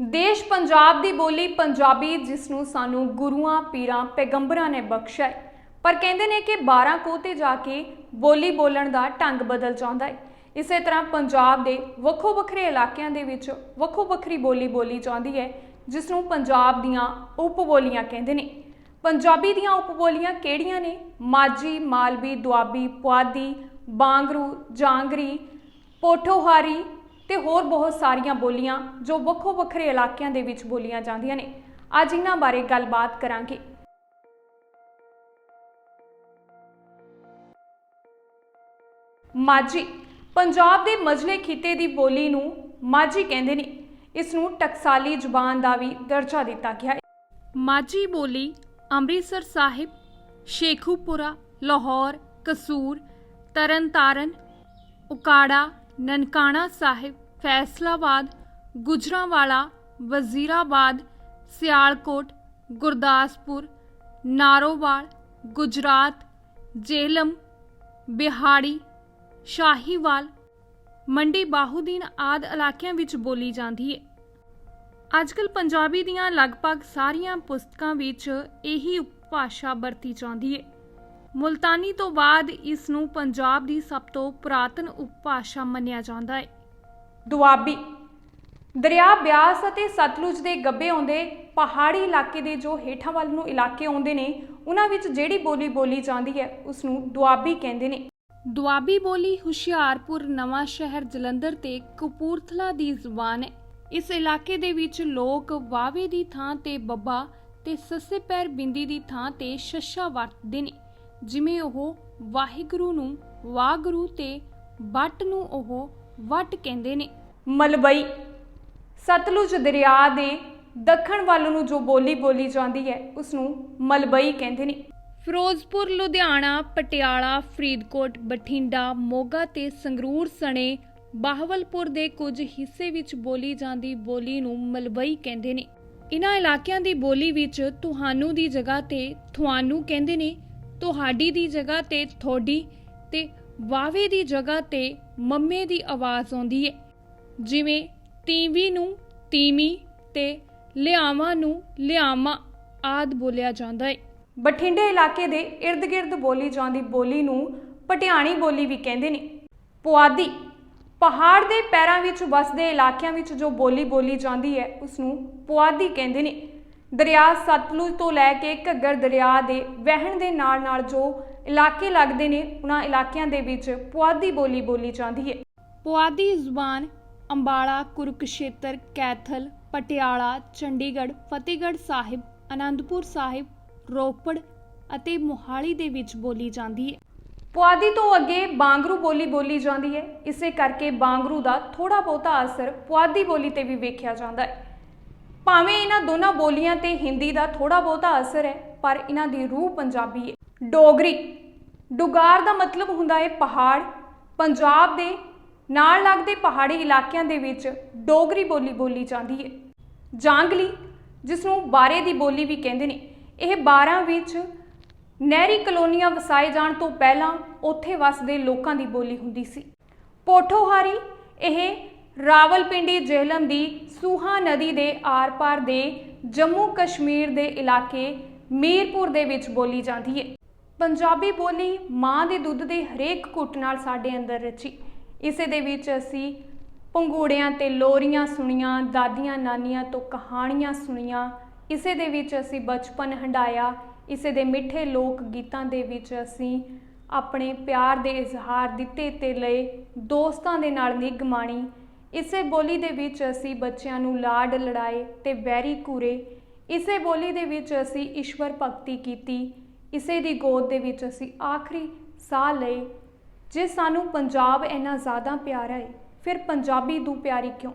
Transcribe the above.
ਦੇਸ਼ ਪੰਜਾਬ ਦੀ ਬੋਲੀ ਪੰਜਾਬੀ, ਜਿਸ ਨੂੰ ਸਾਨੂੰ ਗੁਰੂਆਂ, ਪੀਰਾਂ, ਪੈਗੰਬਰਾਂ ਨੇ ਬਖਸ਼ਿਆ ਹੈ। ਪਰ ਕਹਿੰਦੇ ਨੇ ਕਿ 12 ਕੋਹ ਤੇ ਜਾ ਕੇ ਬੋਲੀ ਬੋਲਣ ਦਾ ਢੰਗ ਬਦਲ ਜਾਂਦਾ ਹੈ। ਇਸੇ ਤਰ੍ਹਾਂ ਪੰਜਾਬ ਦੇ ਵੱਖੋ ਵੱਖਰੇ ਇਲਾਕਿਆਂ ਦੇ ਵਿੱਚ ਵੱਖੋ ਵੱਖਰੀ ਬੋਲੀ ਬੋਲੀ ਜਾਂਦੀ ਹੈ, ਜਿਸ ਨੂੰ ਪੰਜਾਬ ਦੀਆਂ ਉਪ ਬੋਲੀਆਂ ਕਹਿੰਦੇ ਨੇ। ਪੰਜਾਬੀ ਦੀਆਂ ਉਪ ਬੋਲੀਆਂ ਕਿਹੜੀਆਂ ਨੇ? ਮਾਝੀ, ਮਾਲਵੀ, ਦੁਆਬੀ, ਪੁਆਧੀ, ਬਾਂਗਰੂ, ਜਾਂਗਰੀ, ਪੋਠੋਹਾਰੀ ਤੇ ਹੋਰ ਬਹੁਤ ਸਾਰੀਆਂ ਬੋਲੀਆਂ ਜੋ ਵੱਖੋ ਵੱਖਰੇ ਇਲਾਕਿਆਂ ਦੇ ਵਿੱਚ ਬੋਲੀਆਂ ਜਾਂਦੀਆਂ ਨੇ। ਅੱਜ ਇਹਨਾਂ ਬਾਰੇ ਗੱਲਬਾਤ ਕਰਾਂਗੇ। ਮਾਝੀ, ਪੰਜਾਬ ਦੇ ਮਜਲੇ ਖਿੱਤੇ ਦੀ ਬੋਲੀ ਨੂੰ ਮਾਝੀ ਕਹਿੰਦੇ ਨੇ। ਇਸ ਨੂੰ ਟਕਸਾਲੀ ਜ਼ੁਬਾਨ ਦਾ ਵੀ ਦਰਜਾ ਦਿੱਤਾ ਗਿਆ ਹੈ। ਮਾਝੀ ਬੋਲੀ ਅੰਮ੍ਰਿਤਸਰ ਸਾਹਿਬ, ਸ਼ੇਖੂਪੁਰਾ, ਲਾਹੌਰ, ਕਸੂਰ, ਤਰਨਤਾਰਨ, ਉਕਾੜਾ ਨਨਕਾਣਾ ਸਾਹਿਬ, ਫੈਸਲਾਬਾਦ, ਗੁਜਰਾਂਵਾਲਾ, ਵਜ਼ੀਰਾਬਾਦ, ਸਿਆਲਕੋਟ, ਗੁਰਦਾਸਪੁਰ, ਨਾਰੋਵਾਲ, ਗੁਜਰਾਤ, ਜੇਲਮ, ਬਿਹਾੜੀ, ਸ਼ਾਹੀਵਾਲ। ਮੰਡੀ ਬਾਹੂਦੀਨ ਆਦ ਇਲਾਕਿਆਂ ਵਿੱਚ ਬੋਲੀ ਜਾਂਦੀ ਹੈ ਅੱਜਕੱਲ ਪੰਜਾਬੀ ਦੀਆਂ ਲਗਭਗ ਸਾਰੀਆਂ ਪੁਸਤਕਾਂ ਵਿੱਚ ਇਹੀ ਉਪਭਾਸ਼ਾ ਵਰਤੀ ਜਾਂਦੀ ਹੈ ਮੁਲਤਾਨੀ ਤੋਂ ਬਾਅਦ ਇਸ ਨੂੰ ਪੰਜਾਬ ਦੀ ਸਭ ਤੋਂ ਪੁਰਾਤਨ ਉਪਭਾਸ਼ਾ ਮੰਨਿਆ ਜਾਂਦਾ ਹੈ। ਦੁਆਬੀ। ਦਰਿਆ ਬਿਆਸ ਅਤੇ ਸਤਲੁਜ ਦੇ ਗੱਬੇ ਆਉਂਦੇ ਪਹਾੜੀ ਇਲਾਕੇ ਦੇ ਜੋ ਹੇਠਾਂ ਵੱਲ ਨੂੰ ਇਲਾਕੇ ਆਉਂਦੇ ਨੇ ਉਹਨਾਂ ਵਿੱਚ ਜਿਹੜੀ ਬੋਲੀ ਬੋਲੀ ਜਾਂਦੀ ਹੈ ਉਸ ਨੂੰ ਦੁਆਬੀ ਕਹਿੰਦੇ ਨੇ। ਦੁਆਬੀ ਬੋਲੀ ਹੁਸ਼ਿਆਰਪੁਰ ਨਵਾਂ ਸ਼ਹਿਰ ਜਲੰਧਰ ਤੇ ਕਪੂਰਥਲਾ ਦੀ ਜ਼ੁਬਾਨ ਹੈ। ਇਸ ਇਲਾਕੇ ਦੇ ਵਿੱਚ ਲੋਕ ਵਾਵੇ ਦੀ ਥਾਂ ਤੇ ਬੱਬਾ ਤੇ ਸੱਸੇ ਪੈਰ ਬਿੰਦੀ ਦੀ ਥਾਂ ਤੇ ਸ਼ੱਸ਼ਾ ਵਰਤਦੇ ਨੇ। ਜਿਵੇਂ ਉਹ ਵਾਹਿਗੁਰੂ ਨੂੰ ਵਾਗੁਰੂ ਤੇ ਬੱਟ ਨੂੰ ਉਹ ਵਟ ਕਹਿੰਦੇ ਨੇ। ਮਲਬਈ ਸਤਲੁਜ ਦਰਿਆ ਦੇ ਦੱਖਣ ਵੱਲ ਨੂੰ ਜੋ ਬੋਲੀ ਬੋਲੀ ਜਾਂਦੀ ਹੈ ਉਸ ਨੂੰ ਮਲਬਈ ਕਹਿੰਦੇ ਨੇ। ਫਿਰੋਜ਼ਪੁਰ ਲੁਧਿਆਣਾ ਪਟਿਆਲਾ ਫਰੀਦਕੋਟ ਬਠਿੰਡਾ ਮੋਗਾ ਤੇ ਸੰਗਰੂਰ ਸਣੇ ਬਾਹਵਲਪੁਰ ਦੇ ਕੁਝ ਹਿੱਸੇ ਵਿੱਚ ਬੋਲੀ ਜਾਂਦੀ ਬੋਲੀ ਨੂੰ ਮਲਬਈ ਕਹਿੰਦੇ ਨੇ। ਇਨ੍ਹਾਂ ਇਲਾਕਿਆਂ ਦੀ ਬੋਲੀ ਵਿੱਚ ਤੁਹਾਨੂੰ ਦੀ ਜਗ੍ਹਾ ਤੇ ਤੁਹਾਨੂੰ ਕਹਿੰਦੇ ਨੇ ਤੁਹਾਡੀ ਦੀ ਜਗ੍ਹਾ ਤੇ ਥੋੜੀ ਤੇ ਵਾਵੇ ਦੀ ਜਗ੍ਹਾ ਤੇ ਮੰਮੇ ਦੀ ਆਵਾਜ਼ ਆਉਂਦੀ ਹੈ ਜਿਵੇਂ ਤੀਵੀ ਨੂੰ ਤੀਮੀ ਤੇ ਲਿਆਵਾਂ ਨੂੰ ਲਿਆਵਾਂ ਆਦ ਬੋਲਿਆ ਜਾਂਦਾ ਹੈ ਬਠਿੰਡੇ ਇਲਾਕੇ ਦੇ ird-gird ਬੋਲੀ ਜਾਂਦੀ ਬੋਲੀ ਨੂੰ ਪਟਿਆਣੀ ਬੋਲੀ ਵੀ ਕਹਿੰਦੇ ਨੇ। ਪੁਆਧੀ, ਪਹਾੜ ਦੇ ਪੈਰਾਂ ਵਿੱਚ ਵਸਦੇ ਇਲਾਕਿਆਂ ਵਿੱਚ ਜੋ ਬੋਲੀ ਬੋਲੀ ਜਾਂਦੀ ਹੈ ਉਸ ਨੂੰ ਪੁਆਧੀ ਕਹਿੰਦੇ ਨੇ। ਦਰਿਆ ਸਤਲੁਜ ਤੋਂ ਲੈ ਕੇ ਘੱਗਰ ਦਰਿਆ ਦੇ ਵਹਿਣ ਦੇ ਨਾਲ-ਨਾਲ ਜੋ ਇਲਾਕੇ ਲੱਗਦੇ ਨੇ ਉਹਨਾਂ ਇਲਾਕਿਆਂ ਦੇ ਵਿੱਚ ਪੁਆਧੀ ਬੋਲੀ ਬੋਲੀ ਜਾਂਦੀ ਹੈ। ਪੁਆਧੀ ਜ਼ੁਬਾਨ ਅੰਬਾਲਾ ਕੁਰੂਕਸ਼ੇਤਰ ਕੈਥਲ ਪਟਿਆਲਾ ਚੰਡੀਗੜ੍ਹ ਫਤਿਹਗੜ੍ਹ ਸਾਹਿਬ ਆਨੰਦਪੁਰ ਸਾਹਿਬ ਰੋਪੜ ਅਤੇ ਮੋਹਾਲੀ ਦੇ ਵਿੱਚ ਬੋਲੀ ਜਾਂਦੀ ਹੈ। ਪੁਆਧੀ ਤੋਂ ਅੱਗੇ ਬਾਂਗਰੂ ਬੋਲੀ ਬੋਲੀ ਜਾਂਦੀ ਹੈ। ਇਸੇ ਕਰਕੇ ਬਾਂਗਰੂ ਦਾ ਥੋੜਾ ਬਹੁਤਾ ਅਸਰ ਪੁਆਧੀ ਬੋਲੀ ਤੇ ਵੀ ਵੇਖਿਆ ਜਾਂਦਾ ਹੈ। ਭਾਵੇਂ ਇਹਨਾਂ ਦੋਨਾਂ ਬੋਲੀਆਂ ਤੇ ਹਿੰਦੀ ਦਾ ਥੋੜਾ ਬਹੁਤਾ ਅਸਰ ਹੈ, ਪਰ ਇਹਨਾਂ ਦੀ ਰੂਹ ਪੰਜਾਬੀ ਹੈ। ਡੋਗਰੀ। ਡੁਗਾਰ ਦਾ ਮਤਲਬ ਹੁੰਦਾ ਹੈ ਪਹਾੜ। ਪੰਜਾਬ ਦੇ ਨਾਲ ਲੱਗਦੇ ਪਹਾੜੀ ਇਲਾਕਿਆਂ ਦੇ ਵਿੱਚ ਡੋਗਰੀ ਬੋਲੀ ਬੋਲੀ ਜਾਂਦੀ ਹੈ। ਜਾਂਗਲੀ ਜਿਸ ਨੂੰ ਬਾਰੇ ਦੀ ਬੋਲੀ ਵੀ ਕਹਿੰਦੇ ਨੇ, ਇਹ 12 ਵਿੱਚ ਨਹਿਰੀ ਕਲੋਨੀਆਂ ਵਸਾਏ ਜਾਣ ਤੋਂ ਪਹਿਲਾਂ ਉੱਥੇ ਵਸਦੇ ਲੋਕਾਂ ਦੀ ਬੋਲੀ ਹੁੰਦੀ ਸੀ। ਪੋਠੋਹਾਰੀ, ਇਹ ਰਾਵਲਪਿੰਡੀ ਜੇਹਲਮ ਦੀ ਸੂਹਾ ਨਦੀ ਦੇ ਆਰ-ਪਾਰ ਦੇ ਜੰਮੂ ਕਸ਼ਮੀਰ ਦੇ ਇਲਾਕੇ ਮੀਰਪੁਰ ਦੇ ਵਿੱਚ ਬੋਲੀ ਜਾਂਦੀ ਹੈ ਪੰਜਾਬੀ ਬੋਲੀ ਮਾਂ ਦੇ ਦੁੱਧ ਦੇ ਹਰੇਕ ਘੁੱਟ ਨਾਲ ਸਾਡੇ ਅੰਦਰ ਰਚੀ। ਇਸੇ ਦੇ ਵਿੱਚ ਅਸੀਂ ਪੰਗੂੜਿਆਂ ਤੇ ਲੋਰੀਆਂ ਸੁਣੀਆਂ, ਦਾਦੀਆਂ ਨਾਨੀਆਂ ਤੋਂ ਕਹਾਣੀਆਂ ਸੁਣੀਆਂ। ਇਸੇ ਦੇ ਵਿੱਚ ਅਸੀਂ ਬਚਪਨ ਹੰਡਾਇਆ ਇਸੇ ਦੇ ਮਿੱਠੇ ਲੋਕ ਗੀਤਾਂ ਦੇ ਵਿੱਚ ਅਸੀਂ ਆਪਣੇ ਪਿਆਰ ਦੇ ਇਜ਼ਹਾਰ ਦਿੱਤੇ ਤੇ ਲਏ, ਦੋਸਤਾਂ ਦੇ ਨਾਲ ਨਿੱਘ ਮਾਣੀ। ਇਸੇ ਬੋਲੀ ਦੇ ਵਿੱਚ ਅਸੀਂ ਬੱਚਿਆਂ ਨੂੰ ਲਾਡ ਲੜਾਏ ਤੇ ਵੈਰੀ ਕੂਰੇ ਇਸੇ ਬੋਲੀ ਦੇ ਵਿੱਚ ਅਸੀਂ ਈਸ਼ਵਰ ਭਗਤੀ ਕੀਤੀ। ਇਸੇ ਦੀ ਗੋਦ ਦੇ ਵਿੱਚ ਅਸੀਂ ਆਖਰੀ ਸਾਹ ਲਏ। ਜੇ ਸਾਨੂੰ ਪੰਜਾਬ ਇੰਨਾ ਜ਼ਿਆਦਾ ਪਿਆਰਾ ਹੈ, ਫਿਰ ਪੰਜਾਬੀ ਦੂ ਪਿਆਰੀ ਕਿਉਂ?